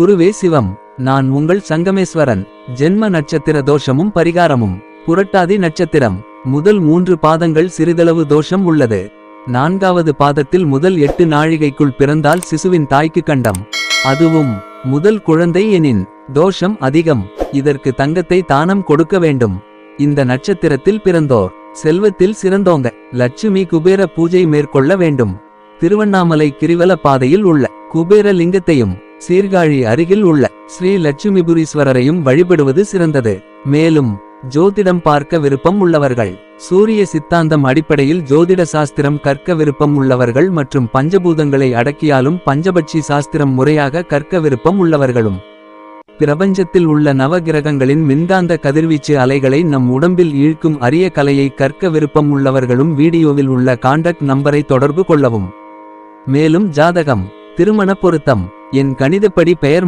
குருவே சிவம் நான் உங்கள் சங்கமேஸ்வரன். ஜென்ம நட்சத்திர தோஷமும் பரிகாரமும் புரட்டாதி நட்சத்திரம். முதல் மூன்று பாதங்கள் சிறிதளவு தோஷம் உள்ளது. நான்காவது பாதத்தில் முதல் எட்டு நாழிகைக்குள் பிறந்தால் சிசுவின் தாய்க்கு கண்டம். அதுவும் முதல் குழந்தை எனின் தோஷம் அதிகம். இதற்கு தங்கத்தை தானம் கொடுக்க வேண்டும். இந்த நட்சத்திரத்தில் பிறந்தோர் செல்வத்தில் சிறந்தோங்க. லட்சுமி குபேர பூஜை மேற்கொள்ள வேண்டும். திருவண்ணாமலை கிரிவல பாதையில் உள்ள குபேர லிங்கத்தையும் சீர்காழி அருகில் உள்ள ஸ்ரீ லட்சுமிபுரீஸ்வரரையும் வழிபடுவது சிறந்தது. மேலும் ஜோதிடம் பார்க்க விருப்பம் உள்ளவர்கள் சூரிய சித்தாந்தம் அடிப்படையில் ஜோதிட சாஸ்திரம் கற்க விருப்பம் உள்ளவர்கள் மற்றும் பஞ்சபூதங்களை அடக்கியாலும் பஞ்சபட்சி சாஸ்திரம் முறையாக கற்க விருப்பம் உள்ளவர்களும். பிரபஞ்சத்தில் உள்ள நவகிரகங்களின் மின்காந்த கதிர்வீச்சு அலைகளை நம் உடம்பில் ஈழ்க்கும் அரிய கலையை கற்க விருப்பம் உள்ளவர்களும் வீடியோவில் உள்ள காண்டாக்ட் நம்பரை தொடர்பு கொள்ளவும். மேலும் ஜாதகம் திருமண பொருத்தம். என் கணிதப்படி பெயர்